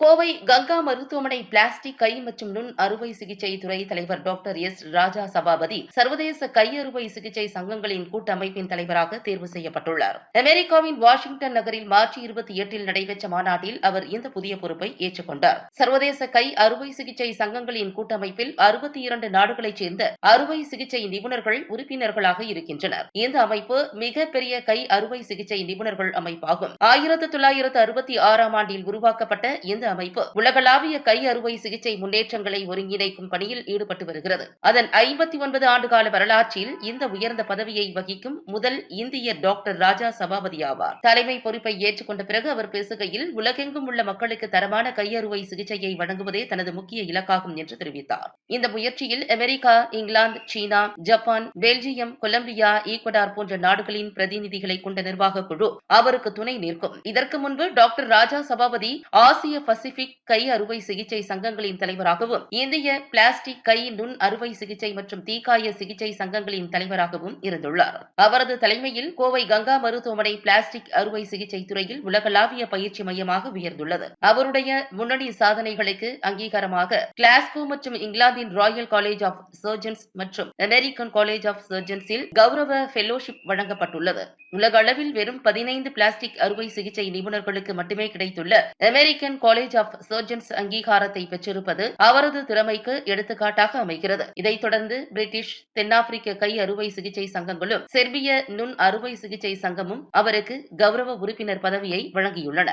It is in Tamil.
கோவை கங்கா மருத்துவமனை பிளாஸ்டிக் கை மற்றும் நுண் அறுவை சிகிச்சை துறை தலைவர் டாக்டர் எஸ் ராஜா சபாபதி சர்வதேச கை அறுவை சிகிச்சை சங்கங்களின் கூட்டமைப்பின் தலைவராக தேர்வு செய்யப்பட்டுள்ளார். அமெரிக்காவின் வாஷிங்டன் நகரில் மார்ச் இருபத்தி எட்டில் நடைபெற்ற மாநாட்டில் அவர் இந்த புதிய பொறுப்பை ஏற்றுக்கொண்டார். சர்வதேச கை அறுவை சிகிச்சை சங்கங்களின் கூட்டமைப்பில் அறுபத்தி இரண்டு நாடுகளைச் சேர்ந்த அறுவை சிகிச்சை நிபுணர்கள் உறுப்பினர்களாக இருக்கின்றனர். இந்த அமைப்பு மிகப்பெரிய கை அறுவை சிகிச்சை நிபுணர்கள் அமைப்பாகும். ஆயிரத்து தொள்ளாயிரத்து அறுபத்தி ஆறாம் ஆண்டில் உருவாக்கப்பட்ட இந்த அமைப்பு உலகளாவிய கை அறுவை சிகிச்சை முன்னேற்றங்களை ஒருங்கிணைக்கும் பணியில் ஈடுபட்டு வருகிறது. அதன் ஐம்பத்தி ஒன்பது ஆண்டுகால வரலாற்றில் இந்த உயர்ந்த பதவியை வகிக்கும் முதல் இந்திய டாக்டர் ராஜா சபாபதி ஆவார். தலைமை பொறுப்பை ஏற்றுக்கொண்ட பிறகு அவர் பேசுகையில் உலகெங்கும் உள்ள மக்களுக்கு தரமான கையறுவை சிகிச்சையை வழங்குவதே தனது முக்கிய இலக்காகும் என்று தெரிவித்தார். இந்த முயற்சியில் America England China Japan Belgium Colombia Ecuador போன்ற நாடுகளின் பிரதிநிதிகளை கொண்ட நிர்வாக குழு அவருக்கு துணை நிற்கும். இதற்கு முன்பு டாக்டர் ராஜா சபாபதி ஆசிய பசிபிக் கை அறுவை சிகிச்சை சங்கங்களின் தலைவராகவும் இந்திய பிளாஸ்டிக் கை நுண் அறுவை சிகிச்சை மற்றும் தீக்காய சிகிச்சை சங்கங்களின் தலைவராகவும் இருந்துள்ளார். அவரது தலைமையில் கோவை கங்கா மருத்துவமனை பிளாஸ்டிக் அறுவை சிகிச்சை துறையில் உலகளாவிய பயிற்சி மையமாக உயர்ந்துள்ளது. அவருடைய முன்னணி சாதனைகளுக்கு அங்கீகாரமாக கிளாஸ்கோ மற்றும் இங்கிலாந்தின் ராயல் காலேஜ் ஆஃப் சர்ஜன்ஸ் மற்றும் அமெரிக்கன் காலேஜ் ஆஃப் சர்ஜன்ஸில் கௌரவ ஃபெலோஷிப் வழங்கப்பட்டுள்ளது. உலக அளவில் வெறும் பதினைந்து பிளாஸ்டிக் அறுவை சிகிச்சை நிபுணர்களுக்கு மட்டுமே கிடைத்துள்ள American college college of surgeons அங்கீகாரத்தை பெற்றிருப்பது அவரது திறமைக்கு எடுத்துக்காட்டாக அமைகிறது. இதைத் தொடர்ந்து பிரிட்டிஷ் தென்னாப்பிரிக்க கை அறுவை சிகிச்சை சங்கங்களும் செர்பிய நுண் அறுவை சிகிச்சை சங்கமும் அவருக்கு கௌரவ உறுப்பினர் பதவியை வழங்கியுள்ளன.